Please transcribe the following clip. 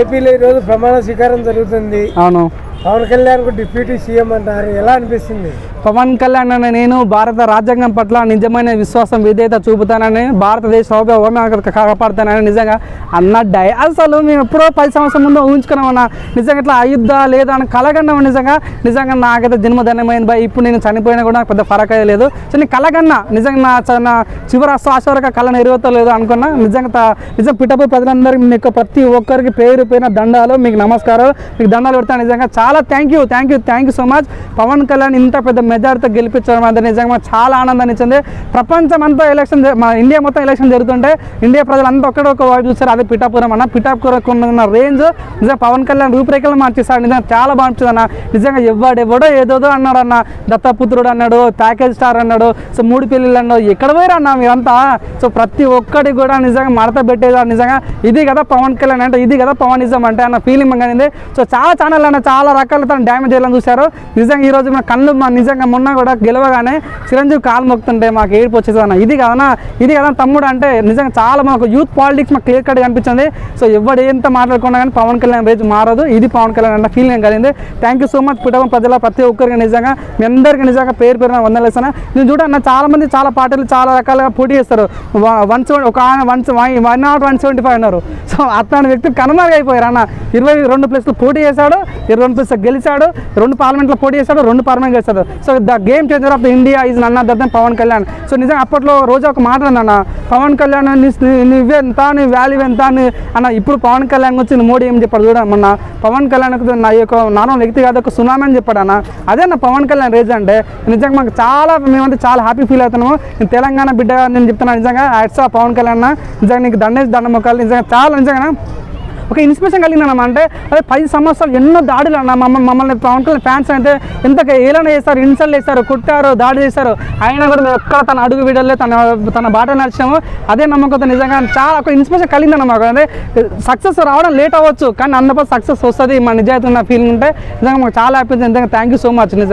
ఏపీలో ఈరోజు ప్రమాణ స్వీకారం జరుగుతుంది. అవును. పవన్ కళ్యాణ్ డిప్యూటీ సీఎం అంటారు. ఎలా అనిపిస్తుంది? పవన్ కళ్యాణ్ అనే నేను భారత రాజ్యాంగం పట్ల నిజమైన విశ్వాసం విధేయత చూపుతానని భారతదేశ హోమ కాపాడుతానని నిజంగా అన్న డై అసలు మేము ఎప్పుడో పది సంవత్సరం ముందు ఊహించుకున్నామన్న నిజంగా ఇట్లా అయుద్ధ లేదా అని కలగన్నాం నిజంగా. నిజంగా నాకైతే జన్మధన్యమైంది బాయ్ ఇప్పుడు నేను చనిపోయినా కూడా నాకు పెద్ద ఫరక్ లేదు. సో నేను కలగన్నా. నిజంగా నా చ- నా చివరి శ్వాస వరకు కళ నెరవేర్తలేదు అనుకున్నా. నిజంగా నిజంగా పిట్టపై ప్రజలందరికీ మీకు ప్రతి ఒక్కరికి పేరు పైన దండాలు మీకు నమస్కారం మీకు దండాలు పెడతాను నిజంగా చాలా thank you thank you thank you so much Pawan Kalyan ఇంత పెద్ద మెజార్టీతో గెలిపించడం అంటే నిజంగా చాలా ఆనందాన్ని ఇచ్చింది. ప్రపంచం అంతా ఎలక్షన్ మా ఇండియా మొత్తం ఎలక్షన్ జరుగుతుంటే ఇండియా ప్రజలంతా ఒక్కడే ఒక వైపు చూస్తారు అదే పిఠాపురం అన్న పిఠాపురం ఉన్న రేంజ్ నిజంగా పవన్ కళ్యాణ్ రూపురేఖలు మార్చేస్తాడు నిజంగా చాలా బాగుంటుంది అన్న. నిజంగా ఎవడెవడో ఏదోదో అన్నాడు అన్న. దత్తపుత్రుడు అన్నాడు ప్యాకేజ్ స్టార్ అన్నాడు సో మూడు పెళ్ళిళ్ళు అన్నాడు. ఎక్కడ పోయారు అన్న మీరంతా సో ప్రతి ఒక్కటి కూడా నిజంగా మడత పెట్టేది నిజంగా. ఇది కదా పవన్ కళ్యాణ్ అంటే ఇది కదా పవనిజం అంటే అన్న ఫీలింగ్ కలిగింది సో చాలా ఛానల్ అన్న చాలా రకాల తను డ్యామేజ్ చేయాలని చూశారు. నిజంగా ఈ రోజు మన కళ్ళు మా నిజంగా మొన్న కూడా గెలవగానే చిరంజీవి కాలు మొక్కుతుంటే మాకు ఏడుపు వచ్చేది అన్న. ఇది కదనా ఇది కదా తమ్ముడు అంటే నిజంగా చాలా మాకు యూత్ పాలిటిక్స్ మాకు క్లియర్ కట్ కనిపించింది. సో ఎవడు ఎంత మాట్లాడుకున్నా కానీ పవన్ కళ్యాణ్ రేజ్ మారదు. ఇది పవన్ కళ్యాణ్ అన్న ఫీలింగ్ కలిగింది. థ్యాంక్ యూ సో మచ్ పిటవం ప్రజల ప్రతి ఒక్కరికి నిజంగా మీ అందరికీ నిజంగా పేరు పేరున వందలేసాను. నేను చూడండి చాలా మంది చాలా పార్టీలు చాలా రకాలుగా పోటీ చేస్తారు. వన్ సెవెన్ ఒక one one not one seventy five ఉన్నారు సో అట్లాంటి వ్యక్తి కనుమరుగైపోయారు అన్న. ఇరవై రెండు ప్లేస్లు పోటీ చేశాడు. ఇరవై రెండు ప్లేస్ గెలిచాడు రెండు పార్లమెంట్లో పోటీ చేశాడు రెండు పార్లమెంట్ గెలిచాడు. So the game changer of the India is నన్న దద్దం పవన్ కళ్యాణ్ సో నిజంగా అప్పట్లో రోజు ఒక మాట అన్న పవన్ కళ్యాణ్ నీ- నీ- నీ వాల్యూ ఎంత అని అన్న ఇప్పుడు పవన్ కళ్యాణ్ వచ్చి మోడీ ఏం చెప్పాడు చూడ మొన్న పవన్ కళ్యాణ్ నా యొక్క నాన్న వ్యక్తి కాదు ఒక సునామీ అని చెప్పాడు అన్న. అదే నా పవన్ కళ్యాణ్ రేజ్ అంటే నిజంగా మాకు చాలా మేమంటే చాలా హ్యాపీ ఫీల్ అవుతున్నాము. నేను తెలంగాణ బిడ్డగా నేను చెప్తున్నాను నిజంగా యాడ్స్ పవన్ కళ్యాణ్ నిజంగా నీకు దండేసి దండ మొక్కలు నిజంగా చాలా నిజంగా ఒక ఇన్స్పిరేషన్ కలిగినాం అంటే అదే పది సంవత్సరాలు ఎన్నో దాడులు అన్న మమ్మ మమ్మల్ని పవన్ కళ్యాణ్ ఫ్యాన్స్ అయితే ఎంత ఏలన చేస్తారు ఇన్సల్ట్ చేస్తారు కుట్టారు దాడి చేస్తారు. అయినా కూడా మేము ఎక్కడ తన అడుగు వీడలే తన తన బాట నడిచాము అదే నమ్మకంతో నిజంగా చాలా ఒక ఇన్స్పిరేషన్ కలిగింది మాకు అంటే సక్సెస్ రావడం లేట్ అవ్వచ్చు కానీ అన్నప్పుడు సక్సెస్ వస్తుంది మా నిజాయితీ ఉన్న ఫీలింగ్ ఉంటే. నిజంగా మాకు చాలా హ్యాపీ నిజంగా థ్యాంక్ యూ సో మచ్ నిజంగా.